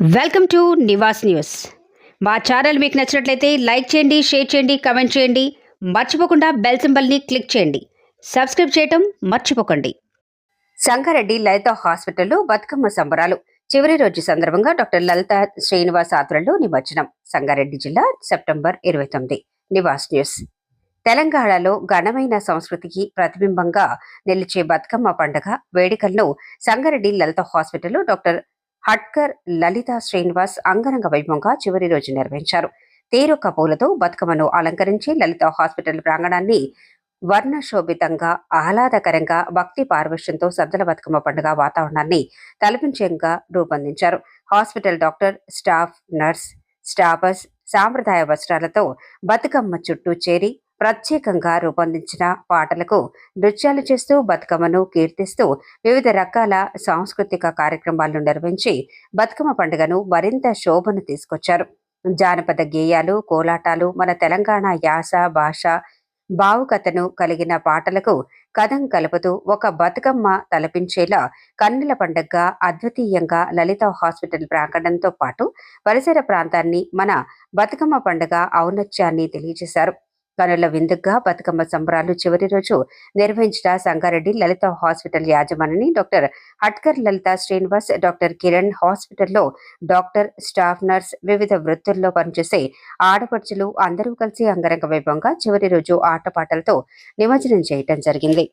Welcome to Nivas news. మా channel మీకు నచ్చినట్లయితే లైక్ చేయండి షేర్ చేయండి కమెంట్ చేయండి. మర్చిపోకుండా బెల్ సింబల్ని క్లిక్ చేయండి. సబ్స్క్రైబ్ చేయటం మర్చిపోకండి. సంగారెడ్డి లలిత హాస్పిటల్లో బతుకమ్మ సంబరాలు. చివరి రోజు సందర్భంగా డాక్టర్ లలిత శ్రీనివాస్ ఆధ్వర్యంలో నిమజ్జనం. సంగారెడ్డి జిల్లా సెప్టెంబర్ ఇరవై తొమ్మిది. నివాస్ న్యూస్. తెలంగాణలో ఘనమైన సంస్కృతికి ప్రతిబింబంగా నిలిచే బతుకమ్మ పండుగ వేడుకలను సంగారెడ్డి లలిత హాస్పిటల్లో డాక్టర్ హట్కర్ లలిత శ్రీనివాస్ అంగరంగ వైభవంగా చివరి రోజు నిర్వహించారు. తేరొక్క పూలతో బతుకమ్మను అలంకరించి లలిత హాస్పిటల్ ప్రాంగణాన్ని వర్ణశోభితంగా ఆహ్లాదకరంగా భక్తి పార్వశ్యంతో సద్దల బతుకమ్మ పండుగ వాతావరణాన్ని తలపించేంగా రూపొందించారు. Hospital doctor staff nurse staffers సాంప్రదాయ వస్త్రాలతో బతుకమ్మ చుట్టూ చేరి ప్రత్యేకంగా రూపొందించిన పాటలకు నృత్యాలు చేస్తూ బతుకమ్మను కీర్తిస్తూ వివిధ రకాల సాంస్కృతిక కార్యక్రమాలను నిర్వహించి బతుకమ్మ పండుగను మరింత శోభను తీసుకొచ్చారు. జానపద గేయాలు కోలాటాలు మన తెలంగాణ యాస భాష భావుకతను కలిగిన పాటలకు కథం కలుపుతూ ఒక బతుకమ్మ తలపించేలా కన్నుల పండగగా అద్వితీయంగా లలిత హాస్పిటల్ ప్రాంగణంతో పాటు పరిసర ప్రాంతాన్ని మన బతుకమ్మ పండుగ ఔన్నత్యాన్ని తెలియజేశారు. కనుల విందుగా బతుకమ్మ సంబరాలు చివరి రోజు నిర్వహించిన సంగారెడ్డి లలిత హాస్పిటల్ యాజమానిని డాక్టర్ హట్కర్ లలిత శ్రీనివాస్ డాక్టర్ కిరణ్ హాస్పిటల్లో డాక్టర్ స్టాఫ్ నర్స్ వివిధ వృత్తుల్లో పనిచేసే ఆడపడుచులు అందరూ కలిసి అంగరంగ వైభవంగా చివరి రోజు ఆటపాటలతో నిమజ్జనం చేయటం జరిగింది.